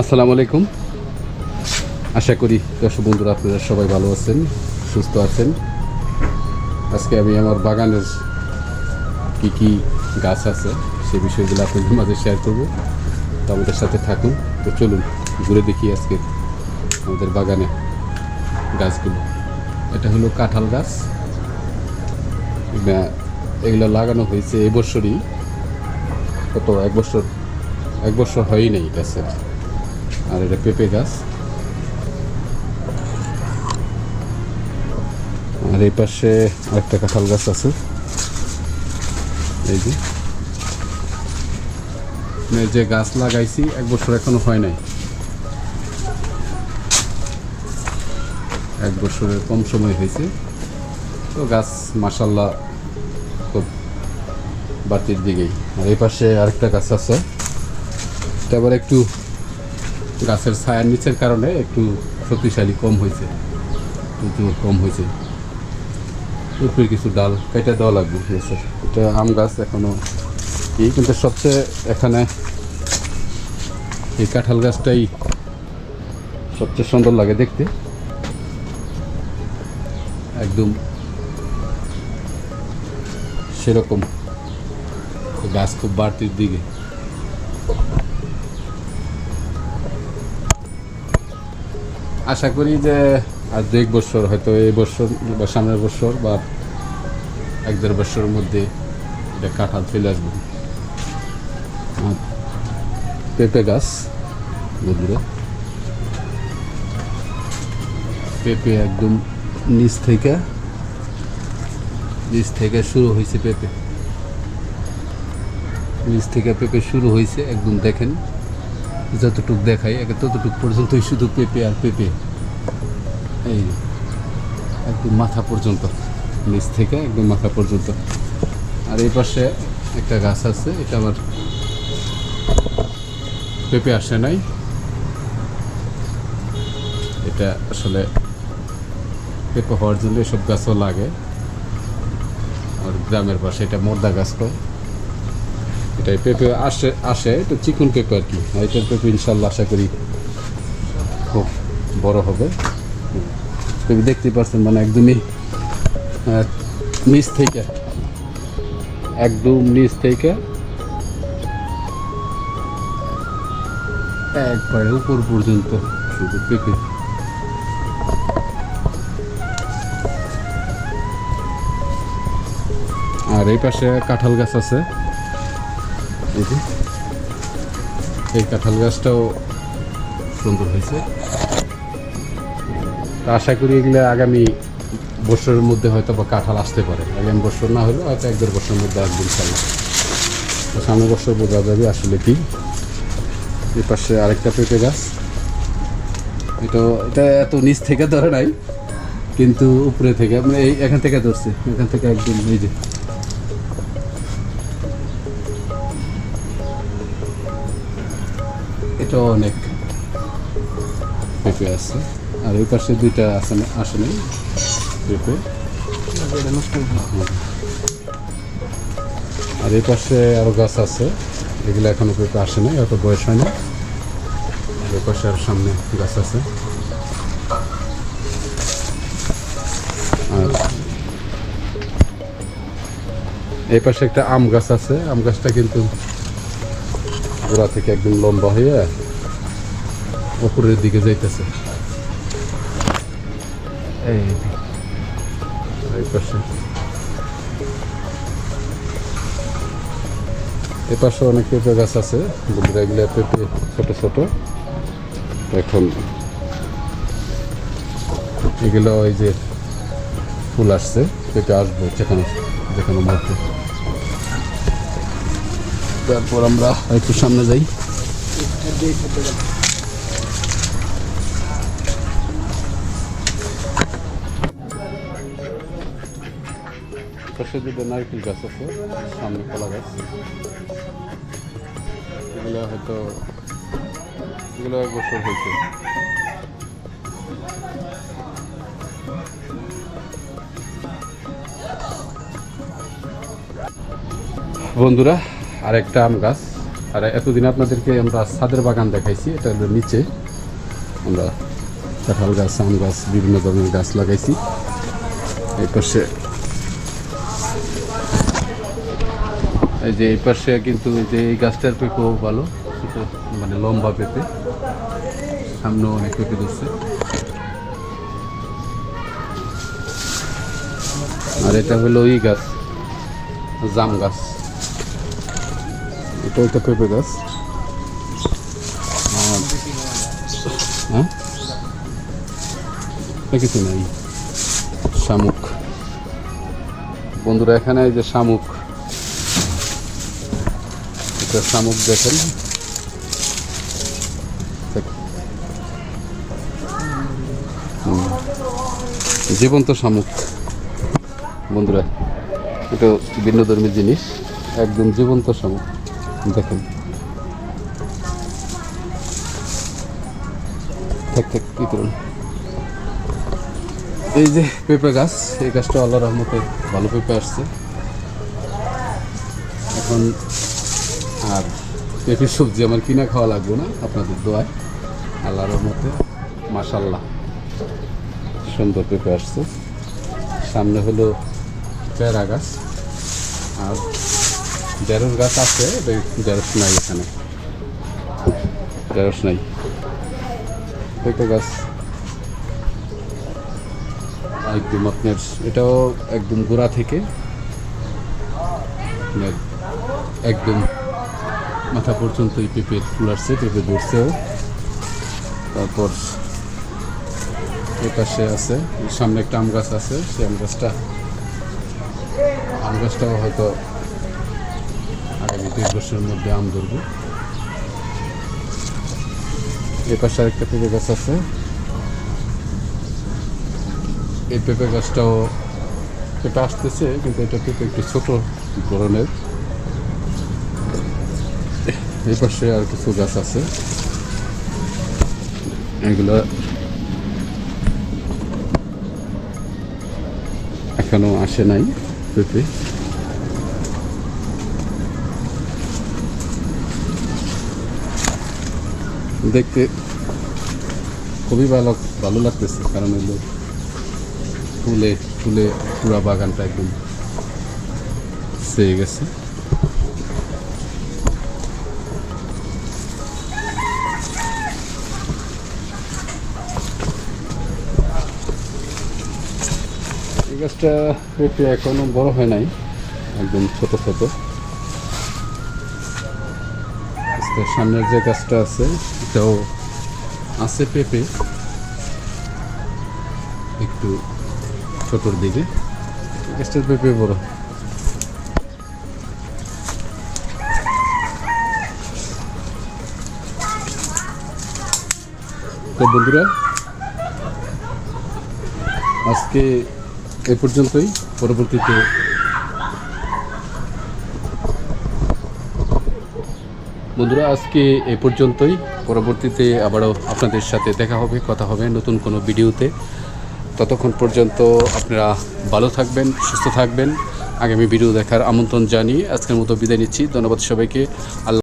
আসসালামু আলাইকুম। আশা করি দর্শক বন্ধুরা আপনারা সবাই ভালো আছেন, সুস্থ আছেন। আজকে আমি আমার বাগানের কি কি গাছ আছে সে বিষয়গুলো আপনাদের মাঝে শেয়ার করব। তো আমাদের সাথে থাকুন। তো চলুন, ঘুরে দেখি আজকে আমাদের বাগানে গাছগুলো। এটা হলো কাঁঠাল গাছ। এগুলো লাগানো হয়েছে এবছরই। কত এক বছর এক বছর হয়ই নেই গাছের। আর এটা পেঁপে গাছ। আর এই পাশে আরেকটা কাঁঠাল গাছ আছে। এই যে। মানে যে গাছ লাগাইছি, এক বছর এখনও হয় নাই। এক বছরের কম সময় হয়েছে। তো গাছ মাসাল্লাহ খুব বাড়তির দিকেই। আর এই পাশে আরেকটা গাছ আছে। এটা আবার একটু গাছের ছায়ার নিচের কারণে একটু শক্তিশালী কম হয়েছে, একটু কম হয়েছে। উপরে কিছু ডাল কেটে দেওয়া লাগবে গাছের এটা আম গাছ এখনও এই কিন্তু সবচেয়ে এখানে এই কাঁঠাল গাছটাই সবচেয়ে সুন্দর লাগে দেখতে। একদম সেরকম। গাছ খুব বাড়তির দিকে। আশা করি যে আর দু এক বছর হয়তো এই বছর বা সামনের বছর বা এক দেড় বছরের মধ্যে এটা কাঁঠাল চলে আসবে। পেঁপে গাছ বন্ধুরা। পেঁপে একদম নিচ থেকে নিচ থেকে শুরু হয়েছে পেঁপে। নিচ থেকে পেঁপে শুরু হয়েছে, একদম দেখেন। যতটুক দেখাই, একে ততটুক পর্যন্তই শুধু পেঁপে আর পেঁপে। এই একদম মাথা পর্যন্ত, নিচ থেকে একদম মাথা পর্যন্ত। আর এই পাশে একটা গাছ আছে, এটা আমার পেঁপে আসে নাই। এটা আসলে পেঁপে হওয়ার জন্য এসব গাছও লাগে। আর গ্রামের পাশে এটা মর্দা গাছ কয়। এটাই পেঁপে আসে আসে, এটা চিকন পেঁপে আর কি? এটার পেঁপে ইনশাল্লাহ আশা করি খুব বড় হবে। পেঁপে দেখতে পাচ্ছেন মানে একদমই নিচ থেকে, একদম নিচ থেকে, একবারে উপর পর্যন্ত শুধু পেঁপে আর এই পাশে কাঁঠাল গাছ আছে। এই এই কাঁঠাল গাছটাও সুন্দর হয়েছে। আশা করি এগুলো আগামী বছরের মধ্যে হয়তো বা কাঁঠাল আসতে পারে। আগামী বছর না হলেও হয়তো এক দেড় বছরের মধ্যে আসবে ইনশাল্লাহ তো সামনের বছর বোঝা যাবে আসলে কি। এই পাশে আরেকটা পেঁপে গাছ। এটা এটা এত নিচ থেকে ধরে নাই, কিন্তু উপরে থেকে মানে এখান থেকে ধরছে, এখান থেকে একদম এই যে। এটা অনেক পেঁপে আছে। আর ওই পাশে দুইটা আছে না, আসে নাই পেঁপে। আর এই পাশে আরও গাছ আছে, এগুলো এখনও পেঁপে আসে নাই, অত বয়স হয় না আর এই পাশে আর সামনে গাছ আছে। আর এই পাশে একটা আম গাছ আছে, আম গাছটা কিন্তু গোড়া থেকে একদম লম্বা হয়ে উপরের দিকে যাইতেছে। এই পাশে। এ পাশে অনেক পেঁপে গাছ আছে। বন্ধুরা এগুলো পেঁপে ছোট ছোট। এখন এগুলো ওই যে ফুল আসছে পেঁপে আসব যেখানে যেখানে মধ্যে তারপর আমরা একটু সামনে যাই। পাশে নারকেল গাছ আছে, সামনে কলা গাছ। এগুলো হয়তো এগুলো এক বছর হয়েছে। বন্ধুরা আরেকটা আম গাছ। আর এতদিন আপনাদেরকে আমরা ছাদের বাগান দেখাইছি, এটা হলো নিচে। আমরা কাঁঠাল গাছ, আম গাছ, বিভিন্ন ধরনের গাছ লাগাইছি। এই পাশে এই যে এই পাশে কিন্তু যে এই গাছটার পেঁপেও ভালো মানে লম্বা পেঁপে। সামনেও অনেক পেঁপে ধরছে। আর এটা হলো ওই গাছ, জাম গাছ। এটা একটা পেঁপে গাছ। হ্যাঁ? কিছু নাই শামুক। বন্ধুরা, এখানে এই যে শামুক। এটা শামুক দেখেন জীবন্ত শামুক। বন্ধুরা, এটা ভিন্ন ধর্মী জিনিস। একদম জীবন্ত শামুক। দেখেন। থাক থাক করুন। এই যে পেঁপে গাছ, এই গাছটা আল্লাহ রহমতে ভালো পেঁপে আসছে। এখন আর পেঁপের সবজি আমার কিনা খাওয়া লাগবে না, আপনাদের দোয়ায়। আল্লাহ রহমতে মাসাল্লাহ সুন্দর পেঁপে আসছে। সামনে হলো পেয়ারা গাছ, আর ঢেঁড়স গাছ আছে ঢেঁড়স নাই এখানে। ঢেঁড়স নাই। পেঁপে গাছ? একদম আপনার, এটাও একদম গোড়া থেকে। একদম মাথা পর্যন্ত এই পেঁপের ফুল আসছে, পেঁপে ধরছেও তারপর এ পাশে আছে, সামনে একটা আম গাছ আছে, সেই আম গাছটা আম গাছটাও হয়তো আগামী বছরের মধ্যে আম ধরবো। এ পাশে আরেকটা পেঁপে গাছ আছে। এই পেঁপে গাছটাও পেঁপে আসতেছে, কিন্তু এটা পেঁপে একটু ছোট ধরনের। এই পাশে আর কিছু গাছ আছে। এগুলো এখনও আসে নাই পেঁপে। দেখতে খুবই ভালো ভালো লাগতেছে, কারণ এগুলো ফুলে ফুলে পুরা বাগানটা একদম সেয়ে গেছে। এই গাছটা পেঁপে এখনও বড় হয় নাই, একদম ছোট ছোট। সামনের যে গাছটা আছে, এটাও আছে পেঁপে। একটু ছোটোর দিকে গাছটার পেঁপে বড়। তো বন্ধুরা, আজকে এ পর্যন্তই। পরবর্তীতে বন্ধুরা, আজকে এ পর্যন্তই। পরবর্তীতে আবারও আপনাদের সাথে দেখা হবে, কথা হবে নতুন কোনো ভিডিওতে। ততক্ষণ পর্যন্ত আপনারা ভালো থাকবেন, সুস্থ থাকবেন। আগামী ভিডিও দেখার আমন্ত্রণ জানিয়ে আজকের মতো বিদায় নিচ্ছি। ধন্যবাদ সবাইকে। আল্লাহ